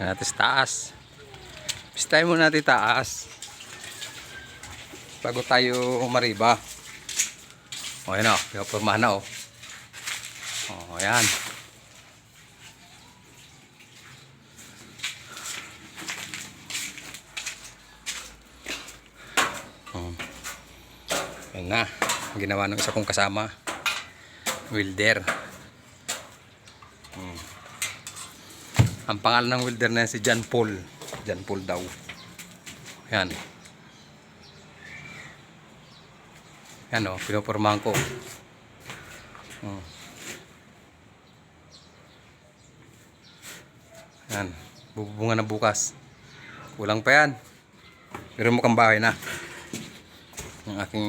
Yan natin sa taas. Pistay muna natin taas. Bago tayo mariba. O, yan o. Yung purmahan na o. O, ayan. O. Yan na. Ginawa ng isa kong kasama. Wilder. Hmm. Ang pangalan ng welder na si John Paul. John Paul daw. Yan. Yan o, pinupormahan ko. Oh. Yan. Bubunga na bukas. Kulang pa yan. Pero mukhang bahay na. Yung aking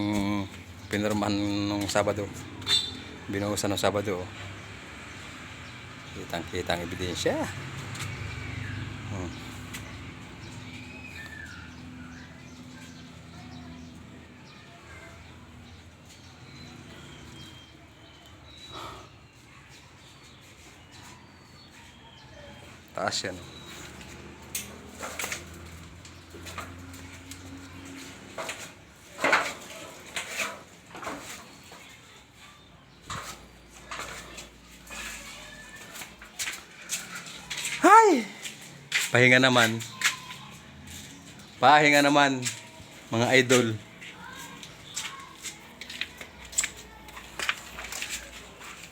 pinurmahan nung Sabado. Binuhusan nung Sabado. oh. Kitang kitang ebidensya. Hmm. Taas yan. Hay! Pahinga naman. Pahinga naman, mga idol.